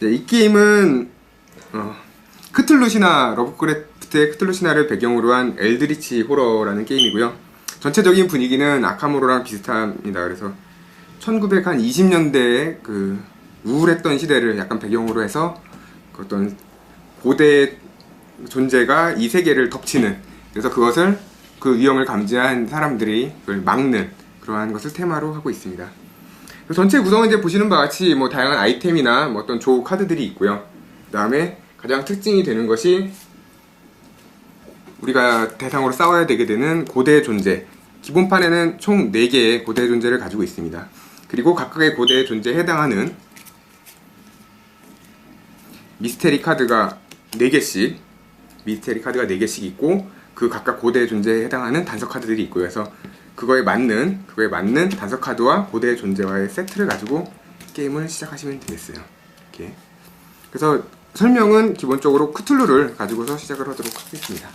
네, 이 게임은 어, 크툴루 신화 러브크래프트의 크툴루 신화를 배경으로 한 엘드리치 호러라는 게임이고요. 전체적인 분위기는 아카모로랑 비슷합니다. 그래서 1920년대에 그 우울했던 시대를 약간 배경으로 해서 그 어떤 고대 존재가 이 세계를 덮치는 그래서 그것을 그 위험을 감지한 사람들이 그걸 막는 그러한 것을 테마로 하고 있습니다. 전체 구성은 이제 보시는 바와 같이 뭐 다양한 아이템이나 뭐 어떤 조 카드들이 있고요. 그 다음에 가장 특징이 되는 것이 우리가 대상으로 싸워야 되게 되는 고대 존재. 기본판에는 총 4개의 고대 존재를 가지고 있습니다. 그리고 각각의 고대 존재에 해당하는 미스테리 카드가 4개씩 미스테리 카드가 4개씩 있고 그 각각 고대 존재에 해당하는 단서 카드들이 있고요. 그래서 그거에 맞는 그거에 맞는 단서 카드와 고대 존재와의 세트를 가지고 게임을 시작하시면 되겠어요. 이렇게. 그래서 설명은 기본적으로 크툴루를 가지고서 시작을 하도록 하겠습니다.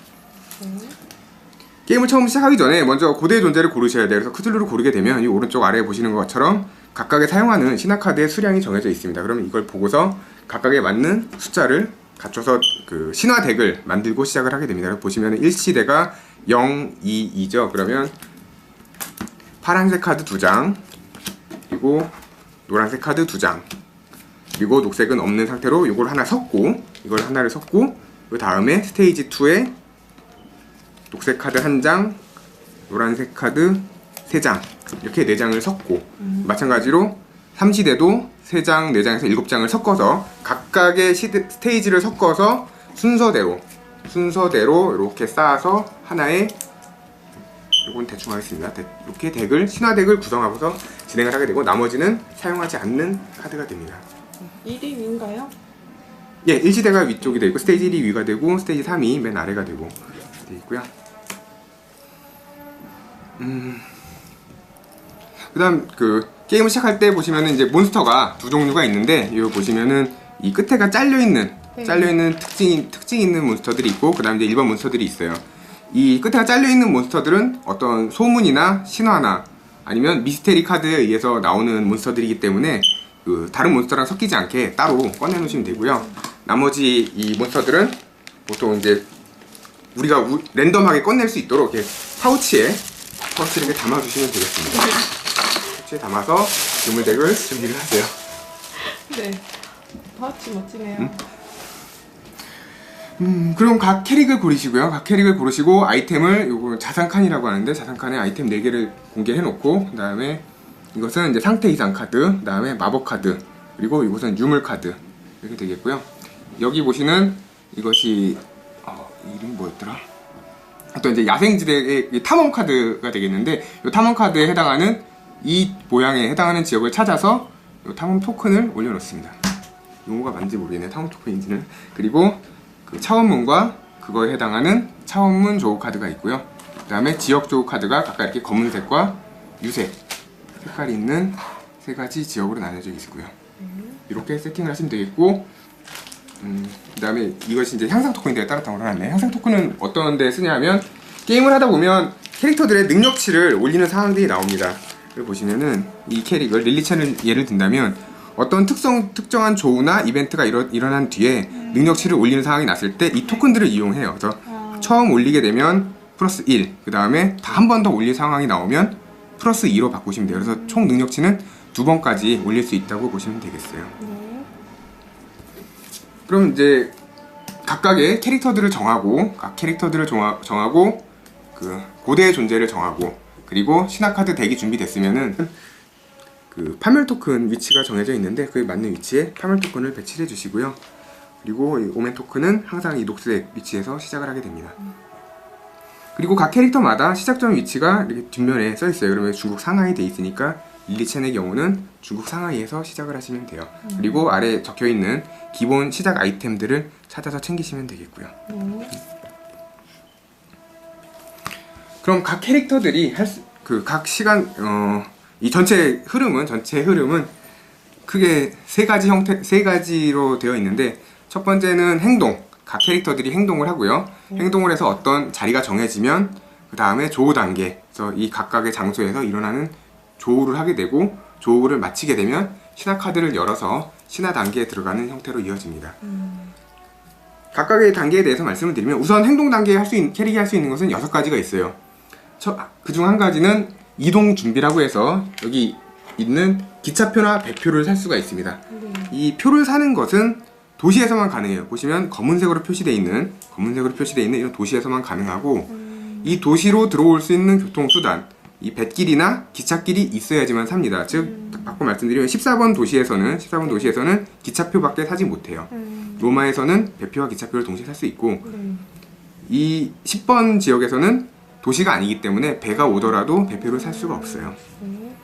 게임을 처음 시작하기 전에 먼저 고대 존재를 고르셔야 돼요. 그래서 크툴루를 고르게 되면 이 오른쪽 아래에 보시는 것처럼 각각의 사용하는 신화 카드의 수량이 정해져 있습니다. 그러면 이걸 보고서 각각에 맞는 숫자를 갖춰서 그 신화 덱을 만들고 시작을 하게 됩니다. 보시면 1시대가 0, 2, 2죠. 그러면 파란색 카드 2장, 그리고 노란색 카드 2장, 그리고 녹색은 없는 상태로 이걸 하나 섞고, 이걸 하나를 섞고, 그 다음에 스테이지 2에 녹색 카드 1장, 노란색 카드 3장, 이렇게 4장을 섞고, 마찬가지로 3시대도 3장, 4장에서 7장을 섞어서 각각의 시대, 스테이지를 섞어서 순서대로 순서대로 이렇게 쌓아서 하나의 이건 대충 하겠습니다. 데- 이렇게 덱을 신화 덱을 구성하고서 진행을 하게 되고 나머지는 사용하지 않는 카드가 됩니다. 1위 위인가요? 예, 1시대가 위쪽이 되고 스테이지 1이 위가 되고 스테이지 3이 맨 아래가 되고 되어 있고요. 음. 그 다음 그 게임을 시작할 때 보시면은 이제 몬스터가 두 종류가 있는데 이거 보시면은 이 끝에가 잘려 있는 네. 잘려 있는 특징 특징 있는 몬스터들이 있고 그 다음 이제 일반 몬스터들이 있어요. 이 끝에가 잘려 있는 몬스터들은 어떤 소문이나 신화나 아니면 미스테리 카드에 의해서 나오는 몬스터들이기 때문에 그 다른 몬스터랑 섞이지 않게 따로 꺼내 놓으시면 되고요. 나머지 이 몬스터들은 보통 이제 우리가 우- 랜덤하게 꺼낼 수 있도록 이렇게 파우치에 파우치를 이렇게 담아 주시면 되겠습니다. 파우치에 담아서 유물덱을 준비를 하세요. 네. 파우치 멋지네요. 음, 그럼 각 캐릭을 고르시고요. 각 캐릭을 고르시고 아이템을 요거 자산 칸이라고 하는데 자산 칸에 아이템 4개를 공개해 놓고 그다음에 이것은 이제 상태 이상 카드, 그다음에 마법 카드, 그리고 이것은 유물 카드 이렇게 되겠고요. 여기 보시는 이것이 어, 이름 뭐였더라? 어떤 이제 야생지대의 이 탐험 카드가 되겠는데 이 탐험 카드에 해당하는 이 모양에 해당하는 지역을 찾아서 이 탐험 토큰을 올려놓습니다. 용어가 맞는지 모르겠네 탐험 토큰인지는 그리고 그 차원문과 그거에 해당하는 차원문 조우 카드가 있고요. 그 다음에 지역 조우 카드가 각각 이렇게 검은색과 유색 색깔이 있는 세 가지 지역으로 나눠져 있고요. 이렇게 세팅을 하시면 되겠고, 음, 그 다음에 이것이 이제 향상 토큰인데 걸 해놨네. 향상 토큰은 어떤 데 쓰냐면 게임을 하다 보면 캐릭터들의 능력치를 올리는 상황들이 나옵니다. 보시면은 이 캐릭을 릴리찬을 예를 든다면 어떤 특성 특정한 조우나 이벤트가 일어, 일어난 뒤에 능력치를 올리는 상황이 났을 때 이 토큰들을 이용해요. 그래서 처음 올리게 되면 플러스 1, 그 다음에 다 한 번 더 올릴 상황이 나오면 플러스 2로 바꾸시면 돼요. 그래서 총 능력치는 두 번까지 올릴 수 있다고 보시면 되겠어요. 네. 그럼 이제 각각의 캐릭터들을 정하고 각 캐릭터들을 정하, 정하고 그 고대의 존재를 정하고 그리고 신화 카드 덱이 준비됐으면은 그 파멸 토큰 위치가 정해져 있는데 그에 맞는 위치에 파멸 토큰을 배치해 주시고요. 그리고 이 오멘 토큰은 항상 이 녹색 위치에서 시작을 하게 됩니다. 그리고 각 캐릭터마다 시작점 위치가 이렇게 뒷면에 써 있어요. 그러면 중국 상하이 돼 있으니까 릴리첸의 경우는 중국 상하이에서 시작을 하시면 돼요. 그리고 아래 적혀 있는 기본 시작 아이템들을 찾아서 챙기시면 되겠고요. 네. 그럼 각 캐릭터들이 할그각 시간 어 이 전체 흐름은 전체 흐름은 크게 세 가지 형태 세 가지로 되어 있는데 첫 번째는 행동 각 캐릭터들이 행동을 하고요 행동을 해서 어떤 자리가 정해지면 그 다음에 조우 단계 그래서 이 각각의 장소에서 일어나는 조우를 하게 되고 조우를 마치게 되면 신화 카드를 열어서 신화 단계에 들어가는 형태로 이어집니다. 음. 각각의 단계에 대해서 말씀을 드리면 우선 행동 단계에 할 수 있는 캐릭이 할 수 있는 것은 여섯 가지가 있어요. 그 중 한 가지는 이동 준비라고 해서 여기 있는 기차표나 배표를 살 수가 있습니다. 네. 이 표를 사는 것은 도시에서만 가능해요. 보시면 검은색으로 표시되어 있는 검은색으로 표시되어 있는 이런 도시에서만 가능하고 음. 이 도시로 들어올 수 있는 교통수단 이 뱃길이나 기찻길이 있어야지만 삽니다. 즉 바꿔 말씀드리면 14번 도시에서는 14번 도시에서는 기차표밖에 사지 못해요. 음. 로마에서는 배표와 기차표를 동시에 살 수 있고 네. 이 10번 지역에서는 도시가 아니기 때문에 배가 오더라도 배표를 살 수가 없어요. 네.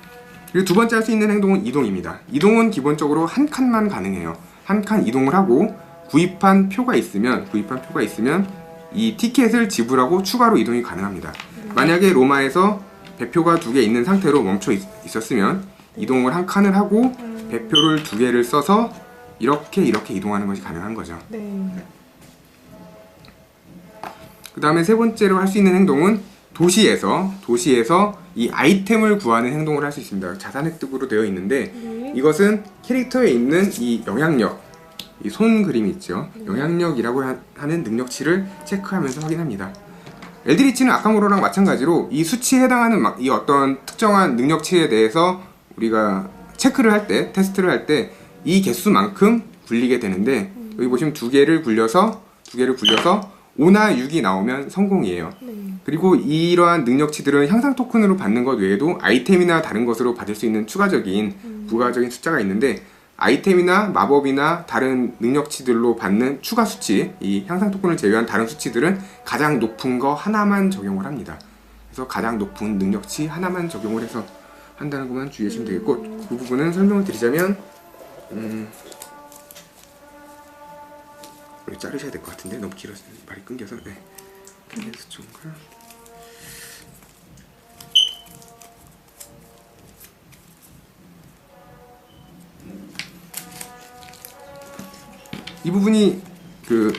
그리고 두 번째 할 수 있는 행동은 이동입니다. 이동은 기본적으로 한 칸만 가능해요. 한 칸 이동을 하고 구입한 표가 있으면 구입한 표가 있으면 이 티켓을 지불하고 추가로 이동이 가능합니다. 만약에 로마에서 배표가 두 개 있는 상태로 멈춰 있, 었으면 이동을 한 칸을 하고 배표를 두 개를 써서 이렇게 이렇게 이동하는 것이 가능한 거죠. 네. 그 다음에 세 번째로 할 수 있는 행동은 도시에서 도시에서 이 아이템을 구하는 행동을 할 수 있습니다. 자산 획득으로 되어 있는데 네. 이것은 캐릭터에 있는 이 영향력, 이 손 그림 있죠. 영향력이라고 하- 하는 능력치를 체크하면서 확인합니다. 엘드리치는 아카모로랑 마찬가지로 이 수치에 해당하는 막- 이 어떤 특정한 능력치에 대해서 우리가 체크를 할 때, 테스트를 할 때 이 개수만큼 굴리게 되는데 여기 보시면 두 개를 굴려서 두 개를 굴려서 5나 6이 나오면 성공이에요. 네. 그리고 이러한 능력치들은 향상 토큰으로 받는 것 외에도 아이템이나 다른 것으로 받을 수 있는 추가적인 부가적인 숫자가 있는데 아이템이나 마법이나 다른 능력치들로 받는 추가 수치, 이 향상 토큰을 제외한 다른 수치들은 가장 높은 거 하나만 적용을 합니다. 그래서 가장 높은 능력치 하나만 적용을 해서 한다는 것만 주의하시면 되겠고 그 부분은 설명을 드리자면 음, 이거 자르셔야 될 것 같은데 너무 길어서 말이 끊겨서 네. 그래서 좀가 이 부분이 그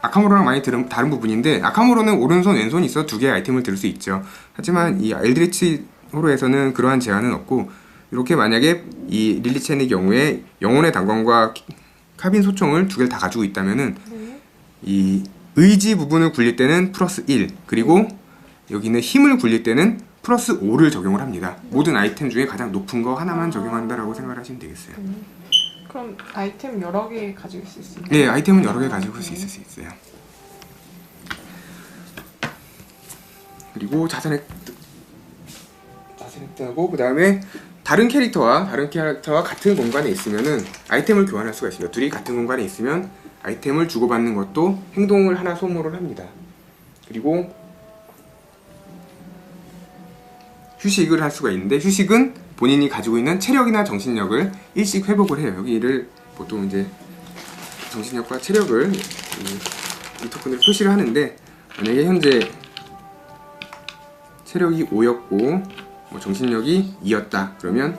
아카모로랑 많이 다른, 다른 부분인데 아카모로는 오른손 왼손이 있어 두 개의 아이템을 들 수 있죠. 하지만 이 엘드리치 호로에서는 그러한 제한은 없고 이렇게 만약에 이 릴리첸의 경우에 영혼의 단관과 키- 카빈 소총을 두 개를 다 가지고 있다면은 네. 이 의지 부분을 굴릴 때는 플러스 1 그리고 여기는 힘을 굴릴 때는 플러스 5를 적용을 합니다. 모든 아이템 중에 가장 높은 거 하나만 적용한다라고 생각을 하시면 되겠어요. 네. 그럼 아이템 여러 개 가지고 있을 수 있나요? 네, 아이템은 여러 개 가지고 있을 수 있어요. 그리고 자산 획득, 자산 획득하고 그 다음에 다른 캐릭터와 다른 캐릭터와 같은 공간에 있으면은 아이템을 교환할 수가 있습니다. 둘이 같은 공간에 있으면 아이템을 주고받는 것도 행동을 하나 소모를 합니다. 그리고 휴식을 할 수가 있는데 휴식은 본인이 가지고 있는 체력이나 정신력을 일씩 회복을 해요. 여기를 보통 이제 정신력과 체력을 이, 이 토큰으로 표시를 하는데 만약에 현재 체력이 5였고 뭐 정신력이 2였다 그러면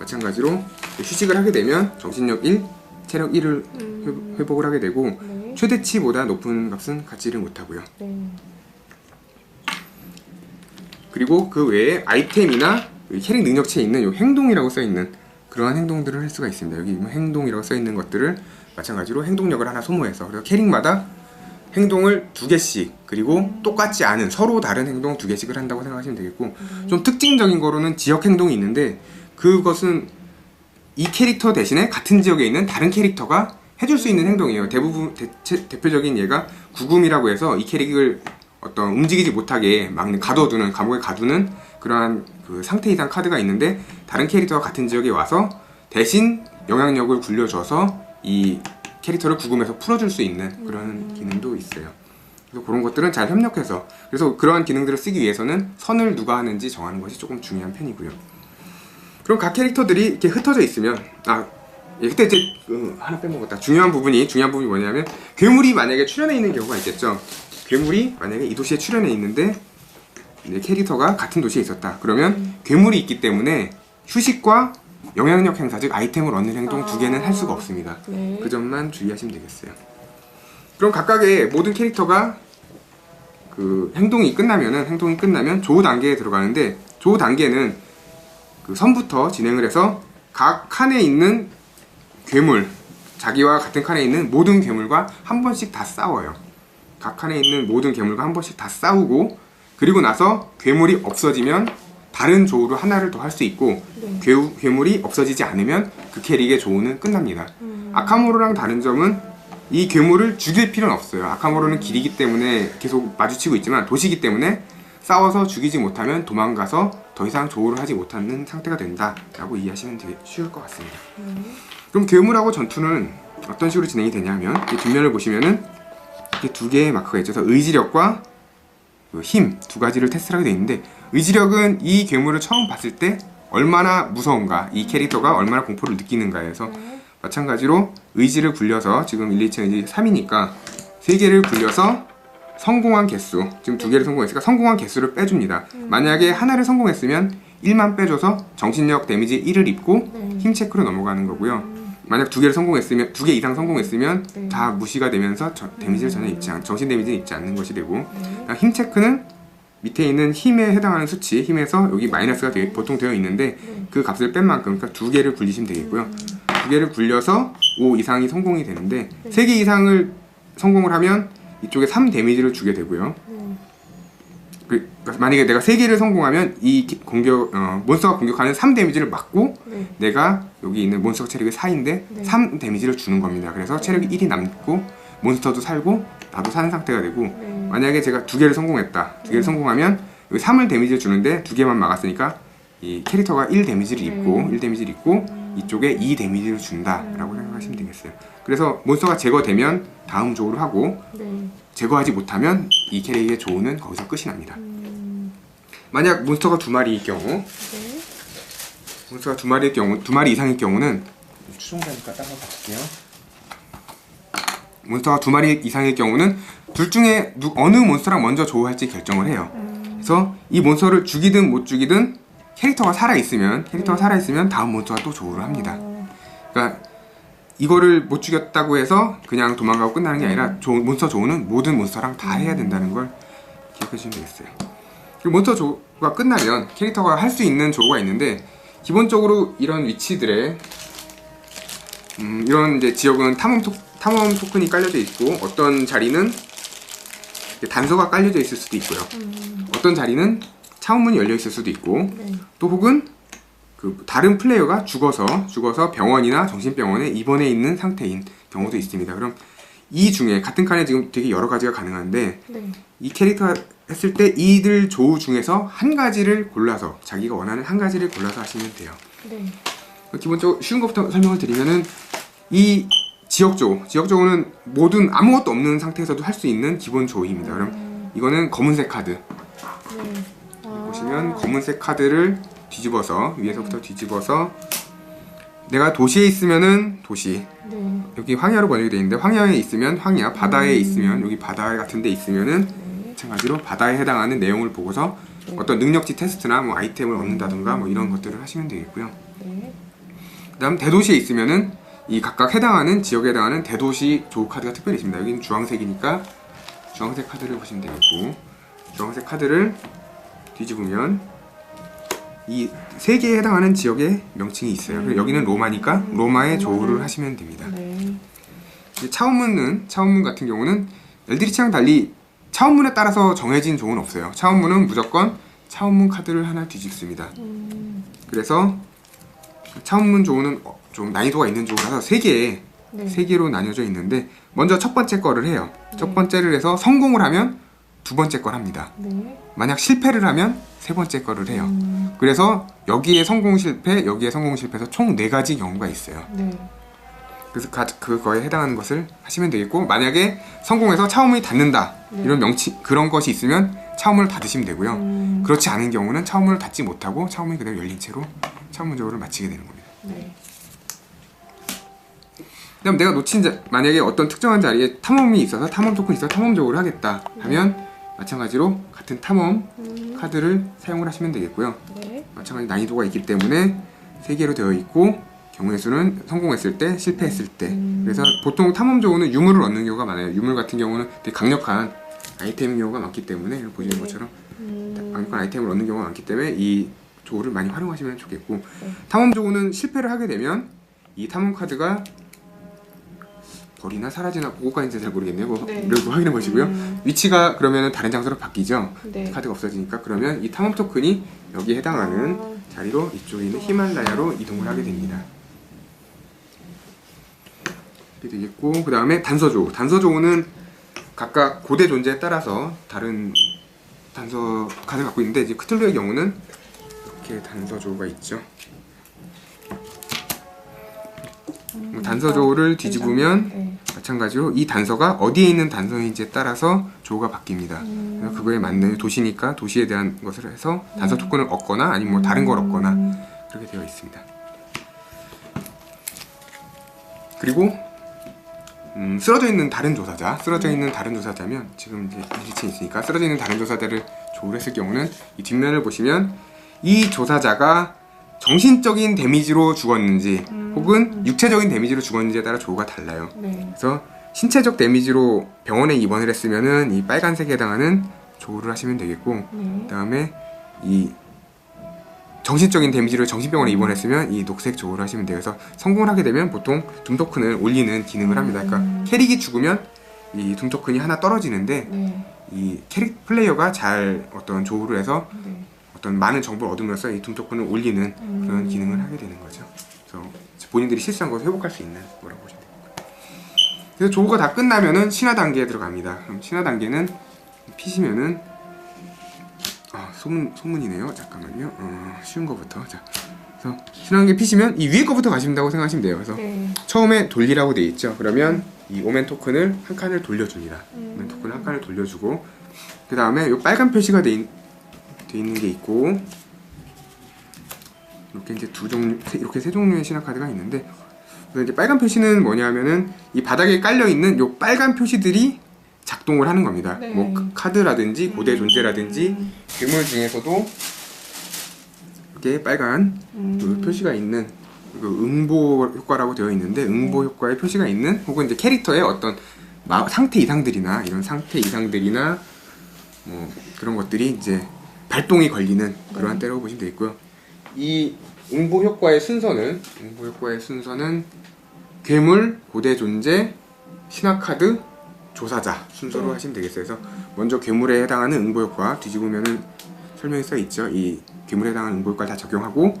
마찬가지로 휴식을 하게 되면 정신력 1, 체력 1을 음. 회복을 하게 되고 네. 최대치보다 높은 값은 갖지를 못하고요. 네. 그리고 그 외에 아이템이나 이 캐릭 능력치에 있는 요 행동이라고 써 있는 그러한 행동들을 할 수가 있습니다. 여기 뭐 행동이라고 써 있는 것들을 마찬가지로 행동력을 하나 소모해서 그래서 캐릭마다 행동을 두 개씩 그리고 똑같지 않은 서로 다른 행동 두 개씩을 한다고 생각하시면 되겠고 좀 특징적인 거로는 지역 행동이 있는데 그것은 이 캐릭터 대신에 같은 지역에 있는 다른 캐릭터가 해줄 수 있는 행동이에요. 대부분 대체, 대표적인 예가 구금이라고 해서 이 캐릭을 어떤 움직이지 못하게 막는 가둬두는 감옥에 가두는 그러한 그 상태 이상 카드가 있는데 다른 캐릭터가 같은 지역에 와서 대신 영향력을 굴려줘서 이 캐릭터를 구금해서 풀어줄 수 있는 그런 기능도 있어요. 그래서 그런 것들은 잘 협력해서 그래서 그러한 기능들을 쓰기 위해서는 선을 누가 하는지 정하는 것이 조금 중요한 편이고요. 그럼 각 캐릭터들이 이렇게 흩어져 있으면 아 예, 그때 이제 그, 하나 빼먹었다. 중요한 부분이 중요한 부분이 뭐냐면 괴물이 만약에 출연해 있는 경우가 있겠죠. 괴물이 만약에 이 도시에 출연해 있는데 이제 캐릭터가 같은 도시에 있었다. 그러면 괴물이 있기 때문에 휴식과 영향력 행사 즉 아이템을 얻는 행동 두 개는 할 수가 없습니다. 네. 그 점만 주의하시면 되겠어요. 그럼 각각의 모든 캐릭터가 그 행동이 끝나면은 행동이 끝나면 조 단계에 들어가는데 조 단계는 그 선부터 진행을 해서 각 칸에 있는 괴물 자기와 같은 칸에 있는 모든 괴물과 한 번씩 다 싸워요. 각 칸에 있는 모든 괴물과 한 번씩 다 싸우고 그리고 나서 괴물이 없어지면 다른 조우를 하나를 더 할 수 있고 네. 괴우, 괴물이 없어지지 않으면 그 캐릭의 조우는 끝납니다. 음. 아카모로랑 다른 점은 이 괴물을 죽일 필요는 없어요. 아카모로는 길이기 때문에 계속 마주치고 있지만 도시기 때문에 싸워서 죽이지 못하면 도망가서 더 이상 조우를 하지 못하는 상태가 된다 라고 이해하시면 되게 쉬울 것 같습니다. 네. 그럼 괴물하고 전투는 어떤 식으로 진행이 되냐면 이 뒷면을 보시면은 이렇게 두 개의 마크가 있죠. 그래서 의지력과 그 힘 두 가지를 테스트를 하게 돼 있는데 의지력은 이 괴물을 처음 봤을 때 얼마나 무서운가 이 캐릭터가 얼마나 공포를 느끼는가에서 네. 마찬가지로 의지를 굴려서 지금 1, 2층 의지 3이니까 세 개를 굴려서 성공한 개수 지금 두 개를 성공했으니까 성공한 개수를 빼줍니다. 만약에 하나를 성공했으면 1만 빼줘서 정신력 데미지 1을 입고 네. 힘 체크로 넘어가는 거고요. 만약 두 개를 성공했으면 두 개 이상 성공했으면 네. 다 무시가 되면서 저- 데미지를 전혀 입지 않 정신 데미지는 입지 않는 것이 되고 네. 그러니까 힘 체크는 밑에 있는 힘에 해당하는 수치 힘에서 여기 마이너스가 되게 보통 되어 있는데 네. 그 값을 뺀 만큼 그러니까 두 개를 굴리시면 되겠고요. 두 개를 굴려서 5 이상이 성공이 되는데 세 개 이상을 성공을 하면 이쪽에 3 데미지를 주게 되고요. 네. 그, 그러니까 만약에 내가 세 개를 성공하면 이 기- 공격 어, 몬스터가 공격하는 3 데미지를 맞고 네. 내가 여기 있는 몬스터 체력이 4인데 네. 3 데미지를 주는 겁니다. 그래서 체력이 1이 남고 몬스터도 살고 나도 사는 상태가 되고 네. 만약에 제가 두 개를 성공했다. 두 개를 성공하면 여기 3을 데미지를 주는데 두 개만 막았으니까 이 캐릭터가 1 데미지를 입고 네. 1 데미지를 입고 이쪽에 2 데미지를 준다라고 생각하시면 되겠어요. 그래서 몬스터가 제거되면 다음 조우를 하고 네. 제거하지 못하면 이 캐릭의 조우는 거기서 끝이 납니다. 음. 만약 몬스터가 두 마리일 경우 네. 몬스터가 두 마리일 경우 두 마리 이상일 경우는 추종자니까 따라 볼게요. 몬스터가 두 마리 이상일 경우는 둘 중에 누, 어느 몬스터랑 먼저 조우할지 결정을 해요. 그래서 이 몬스터를 죽이든 못 죽이든 캐릭터가 살아 있으면 캐릭터가 살아 있으면 다음 몬스터가 또 조우를 합니다. 어, 그러니까 이거를 못 죽였다고 해서 그냥 도망가고 끝나는 게 아니라 조, 몬스터 조우는 모든 몬스터랑 다 해야 된다는 걸 기억해 주시면 되겠어요. 그리고 몬스터 조우가 끝나면 캐릭터가 할 수 있는 조우가 있는데 기본적으로 이런 위치들에 음, 이런 이제 지역은 탐험, 토, 탐험 토큰이 깔려져 있고 어떤 자리는 단서가 깔려져 있을 수도 있고요. 음. 어떤 자리는 차원문이 열려 있을 수도 있고 네. 또 혹은 그 다른 플레이어가 죽어서 죽어서 병원이나 정신병원에 입원해 있는 상태인 경우도 있습니다. 그럼 이 중에 같은 칸에 지금 되게 여러 가지가 가능한데 네. 이 캐릭터 했을 때 이들 조우 중에서 한 가지를 골라서 자기가 원하는 한 가지를 골라서 하시면 돼요. 네. 기본적으로 쉬운 것부터 설명을 드리면은 이 지역 조우, 지역 조우는 모든 아무것도 없는 상태에서도 할 수 있는 기본 조우입니다. 그럼 음. 이거는 검은색 카드. 네. 아. 보시면 검은색 카드를 뒤집어서 위에서부터 뒤집어서 내가 도시에 있으면은 도시 네. 여기 황야로 번역이 되어 있는데 황야에 있으면 황야 바다에 있으면 여기 바다 같은 데 있으면은 네. 마찬가지로 바다에 해당하는 내용을 보고서 어떤 능력치 테스트나 뭐 아이템을 얻는다든가 뭐 이런 것들을 하시면 되겠고요 네. 그다음 대도시에 있으면은 이 각각 해당하는 지역에 해당하는 대도시 조우 카드가 특별히 있습니다 여기는 주황색이니까 주황색 카드를 보시면 되겠고 주황색 카드를 뒤집으면 이 세 개에 해당하는 지역의 명칭이 있어요. 그리고 여기는 로마니까 로마의 조우를 하시면 됩니다. 네. 차원문은 차원문 같은 경우는 엘드리치랑 달리 차원문에 따라서 정해진 조우는 없어요. 차원문은 무조건 차원문 카드를 하나 뒤집습니다. 음. 그래서 차원문 조우는 어, 좀 난이도가 있는 조우라서 세 개에 네. 세 개로 나뉘어져 있는데 먼저 첫 번째 거를 해요. 첫 번째를 해서 성공을 하면 두 번째 걸 합니다. 네. 만약 실패를 하면 세 번째 거를 해요. 음. 그래서 여기에 성공 실패, 여기에 성공 실패해서 총 네 가지 경우가 있어요. 네. 그래서 가- 그거에 해당하는 것을 하시면 되겠고 만약에 성공해서 차원문이 닫는다 네. 이런 명치 그런 것이 있으면 차원문을 닫으시면 되고요. 음. 그렇지 않은 경우는 차원문을 닫지 못하고 차원문이 그대로 열린 채로 차원문적으로 마치게 되는 겁니다. 네. 그다음 내가 놓친 자, 만약에 어떤 특정한 자리에 탐험이 있어서 탐험 토큰이 있어서 탐험 적으로 하겠다 하면 마찬가지로 같은 탐험 음. 카드를 사용을 하시면 되겠고요. 네. 마찬가지 난이도가 있기 때문에 세 개로 되어 있고 경우의 수는 성공했을 때, 실패했을 때. 음. 그래서 보통 탐험 조우는 유물을 얻는 경우가 많아요. 유물 같은 경우는 되게 강력한 아이템인 경우가 많기 때문에 보시는 네. 것처럼 음. 강력한 아이템을 얻는 경우가 많기 때문에 이 조우를 많이 활용하시면 좋겠고 네. 탐험 조우는 실패를 하게 되면 이 탐험 카드가 버리나 사라지나 그거까지 이제 잘 모르겠네요. 그거 네. 확인해 보시고요. 음. 위치가 그러면 다른 장소로 바뀌죠. 네. 카드가 없어지니까 그러면 이 탐험 토큰이 여기에 해당하는 아. 자리로 이쪽에 있는 히말라야로 이동을 하게 됩니다. 이렇게 되겠고 그 다음에 단서조 단서조는 각각 고대 존재에 따라서 다른 단서 카드 갖고 있는데 이제 크툴루의 경우는 이렇게 단서조가 있죠. 뭐 단서 조를 뒤집으면 네. 마찬가지로 이 단서가 어디에 있는 단서인지에 따라서 조가 바뀝니다. 음. 그거에 맞는 도시니까 도시에 대한 것을 해서 단서 토큰을 얻거나 아니면 뭐 다른 걸 얻거나 음. 그렇게 되어 있습니다. 그리고 음, 쓰러져 있는 다른 조사자, 쓰러져 있는 다른 조사자면 지금 이제 일치에 있으니까 쓰러져 있는 다른 조사자를 조를 했을 경우는 이 뒷면을 보시면 이 조사자가 정신적인 데미지로 죽었는지 음. 혹은 육체적인 데미지로 죽었는지에 따라 조가 달라요. 네. 그래서 신체적 데미지로 병원에 입원을 했으면은 이 빨간색에 해당하는 조를 하시면 되겠고 네. 그다음에 이 정신적인 데미지로 정신병원에 입원했으면 이 녹색 조를 하시면 돼요. 그래서 성공을 하게 되면 보통 둠 토큰을 올리는 기능을 합니다. 그러니까 음. 캐릭이 죽으면 이 둠 토큰이 하나 떨어지는데 네. 이 캐릭 플레이어가 잘 어떤 조우를 해서 네. 어떤 많은 정보를 얻으면서 이 둠 토큰을 올리는 그런 음. 기능을 하게 되는 거죠. 그래서 본인들이 실수한 것을 회복할 수 있는 거라고 보시면 됩니다. 그래서 조우가 다 끝나면은 신화 단계에 들어갑니다. 그럼 신화 단계는 피시면은 아 소문 소문이네요. 잠깐만요. 어, 쉬운 거부터 자. 그래서 신화 단계 피시면 이 위에 거부터 가신다고 생각하시면 돼요. 그래서 네. 처음에 돌리라고 돼 있죠. 그러면 이 오멘 토큰을 한 칸을 돌려줍니다. 음. 오멘 토큰을 한 칸을 돌려주고 그 다음에 이 빨간 표시가 돼, 있, 돼 있는 게 있고 이렇게 이제 두 종류 세- 이렇게 세 종류의 신화 카드가 있는데 그래서 이제 빨간 표시는 뭐냐면은 이 바닥에 깔려 있는 요 빨간 표시들이 작동을 하는 겁니다. 네. 뭐 카- 카드라든지 고대 존재라든지 음. 괴물 중에서도 이렇게 빨간 음. 그 표시가 있는 그 응보 효과라고 되어 있는데 응보 효과의 표시가 있는 혹은 이제 캐릭터의 어떤 마- 상태 이상들이나 이런 상태 이상들이나 뭐 그런 것들이 이제 발동이 걸리는 그러한 네. 때라고 보시면 되겠고요. 이 응보 효과의 순서는 응보 효과의 순서는 괴물, 고대 존재, 신화 카드, 조사자 순서로 네. 하시면 되겠어요. 그래서 먼저 괴물에 해당하는 응보 효과 뒤집으면은 설명이 써 있죠. 이 괴물에 해당하는 응보 효과를 다 적용하고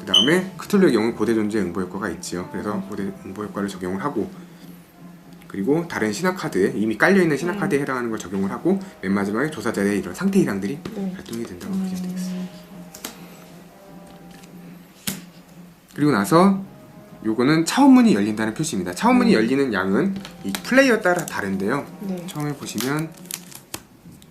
그 다음에 크툴루의 경우 고대 존재 응보 효과가 있지요. 그래서 고대 응보 효과를 적용을 하고 그리고 다른 신화 카드에 이미 깔려 있는 신화 음. 카드에 해당하는 걸 적용을 하고 맨 마지막에 조사자의 이런 상태 이상들이 네. 발동이 된다고 보시면 되겠습니다. 음. 그리고 나서 요거는 차원문이 열린다는 표시입니다. 차원문이 음. 열리는 양은 이 플레이어 따라 다른데요. 네. 처음에 보시면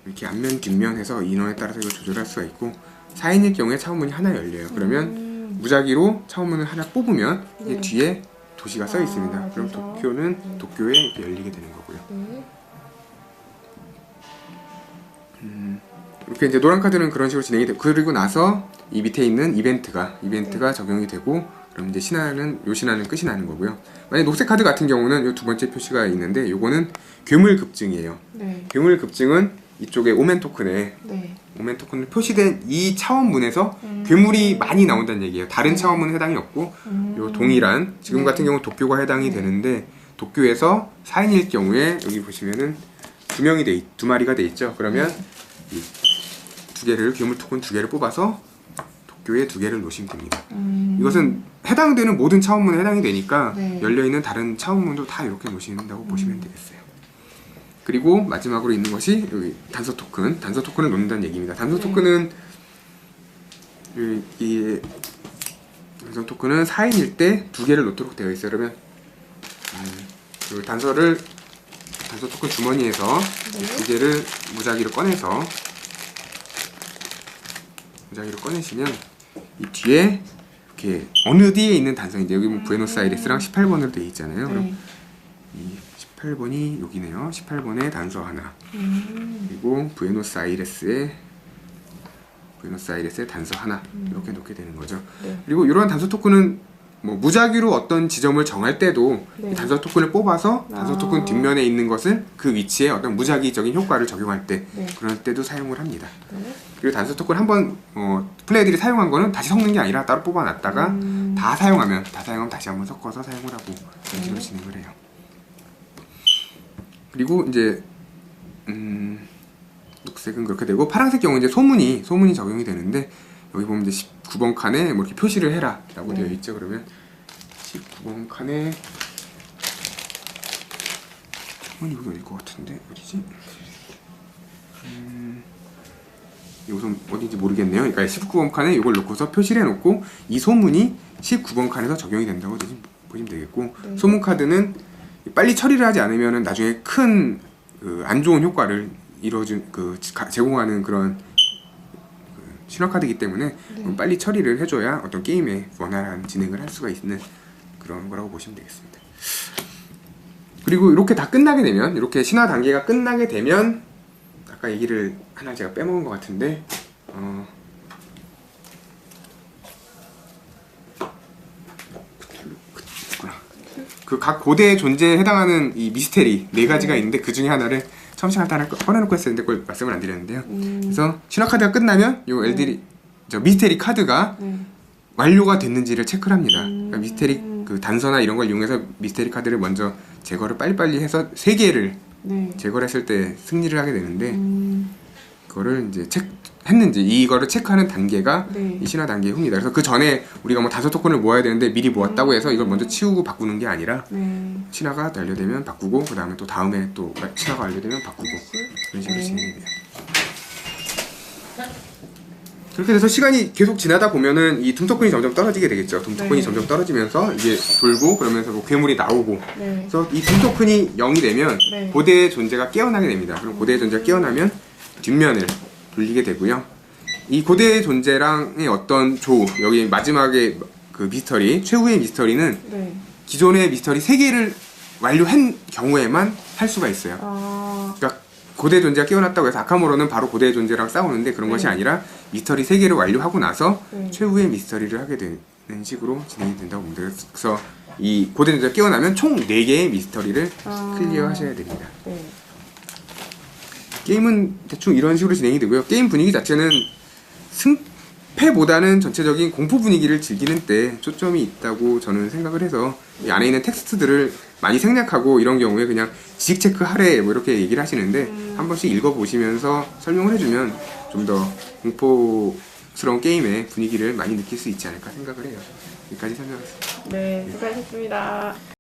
이렇게 앞면 뒷면 해서 인원에 따라서 이걸 조절할 수가 있고 4인일 경우에 차원문이 하나 열려요. 그러면 음. 무작위로 차원문을 하나 뽑으면 이게 네. 뒤에 도시가 써 아, 있습니다. 그럼 그래서? 도쿄는 네. 도쿄에 열리게 되는 거고요. 네. 이렇게 이제 노란 카드는 그런 식으로 진행이 되고 그리고 나서 이 밑에 있는 이벤트가 이벤트가 네. 적용이 되고 그럼 이제 신화는 요 신화는 끝이 나는 거고요. 만약 녹색 카드 같은 경우는 요 두 번째 표시가 있는데 요거는 괴물 급증이에요. 네. 괴물 급증은 이쪽에 오멘 토큰에 네. 오멘 토큰을 표시된 이 차원문에서 음. 괴물이 많이 나온다는 얘기예요. 다른 차원문은 해당이 없고 음. 요 동일한 지금 네. 같은 경우 도쿄가 해당이 네. 되는데 도쿄에서 4인일 경우에 여기 보시면은 두 명이 돼, 있- 두 마리가 돼 있죠. 그러면 이두 개를 괴물 토큰 두 개를 뽑아서 도쿄에 두 개를 놓으시면 됩니다. 음. 이것은 해당되는 모든 차원문에 해당이 되니까 네. 열려 있는 다른 차원문도 다 이렇게 놓으신다고 음. 보시면 되겠어요. 그리고 마지막으로 있는 것이 여기 단서 토큰, 단서 토큰을 놓는다는 얘기입니다. 단서 네. 토큰은 이, 이 단서 토큰은 4인일 때 두 개를 놓도록 되어 있어요. 그러면 음, 그 단서를 단서 토큰 주머니에서 네. 두 개를 무작위로 꺼내서 무작위로 꺼내시면 이 뒤에 이렇게 어느 뒤에 있는 단서인지 여기 보면 부에노스아이레스랑 18번으로 되어 있잖아요. 그럼 네. 이 18번이 여기네요. 18번에 단서 하나. 음. 그리고 부에노스아이레스에 부에노스아이레스에 단서 하나 음. 이렇게 놓게 되는 거죠. 네. 그리고 이러한 단서 토큰은 뭐 무작위로 어떤 지점을 정할 때도 네. 이 단서 토큰을 뽑아서 단서 아. 토큰 뒷면에 있는 것을 그 위치에 어떤 무작위적인 효과를 적용할 때 네. 그럴 때도 사용을 합니다. 네. 그리고 단서 토큰 한번 어, 플레이들이 사용한 거는 다시 섞는 게 아니라 따로 뽑아놨다가 음. 다 사용하면 다 사용하면 다시 한번 섞어서 사용을 하고 그런 식으로 진행을 해요. 그리고 이제 음, 녹색은 그렇게 되고 파란색 경우 이제 소문이 소문이 적용이 되는데 여기 보면 이제 19번 칸에 뭐 이렇게 표시를 해라라고 네. 되어 있죠. 그러면 19번 칸에 소문이 여기 어딜 것 같은데 어디지? 음, 이것은 어딘지 모르겠네요. 그러니까 19번 칸에 이걸 놓고서 표시를 해놓고 이 소문이 19번 칸에서 적용이 된다고 보시면- 보시면 되겠고 네. 소문 카드는 빨리 처리를 하지 않으면 나중에 큰 안 좋은 효과를 이루어준 그 가- 제공하는 그런 그 신화 카드이기 때문에 네. 빨리 처리를 해줘야 어떤 게임의 원활한 진행을 할 수가 있는 그런 거라고 보시면 되겠습니다. 그리고 이렇게 다 끝나게 되면 이렇게 신화 단계가 끝나게 되면 아까 얘기를 하나 제가 빼먹은 것 같은데 어, 그 각 고대의 존재에 해당하는 이 미스테리 네 가지가 있는데 그 중에 하나를 처음 시간 하나 꺼내놓고 했었는데 그걸 말씀을 안 드렸는데요. 음, 그래서 신화 카드가 끝나면 요 엘들이 저 미스테리 카드가 네. 완료가 됐는지를 체크를 합니다. 음. 그러니까 미스테리 그 단서나 이런 걸 이용해서 미스테리 카드를 먼저 제거를 빨리빨리 해서 세 개를 네. 제거를 했을 때 승리를 하게 되는데 음, 그거를 이제 체 했는지 이거를 체크하는 단계가 네. 이 신화 단계의 흡니다. 그래서 그 전에 우리가 뭐 다섯 토큰을 모아야 되는데 미리 모았다고 해서 이걸 먼저 치우고 바꾸는 게 아니라 네. 신화가 완료되면 바꾸고 그 다음에 또 다음에 또 신화가 완료되면 바꾸고 그런 식으로 네. 진행이 돼요. 그렇게 돼서 시간이 계속 지나다 보면은 이 둠토큰이 점점 떨어지게 되겠죠. 둠토큰이 네. 점점 떨어지면서 이게 돌고 그러면서 뭐 괴물이 나오고 네. 그래서 이 둠토큰이 0이 되면 네. 고대의 존재가 깨어나게 됩니다. 그럼 고대의 존재가 깨어나면 뒷면을 돌리게 되고요. 이 고대의 존재랑의 어떤 조 여기 마지막에 그 미스터리 최후의 미스터리는 네. 기존의 미스터리 3개를 완료한 경우에만 할 수가 있어요. 아, 그러니까 고대 존재가 깨어났다고 해서 아카모로는 바로 고대 존재랑 싸우는데 그런 네. 것이 아니라 미스터리 3개를 완료하고 나서 네. 최후의 미스터리를 하게 되는 식으로 진행이 된다고 봅니다. 그래서 이 고대 존재가 깨어나면 총 4개의 미스터리를 아. 클리어 하셔야 됩니다. 네. 게임은 대충 이런 식으로 진행이 되고요. 게임 분위기 자체는 승패보다는 전체적인 공포 분위기를 즐기는 때 초점이 있다고 저는 생각을 해서 이 안에 있는 텍스트들을 많이 생략하고 이런 경우에 그냥 지식 체크 하래 뭐 이렇게 얘기를 하시는데 음. 한 번씩 읽어보시면서 설명을 해주면 좀 더 공포스러운 게임의 분위기를 많이 느낄 수 있지 않을까 생각을 해요. 여기까지 설명했습니다. 네. 수고하셨습니다.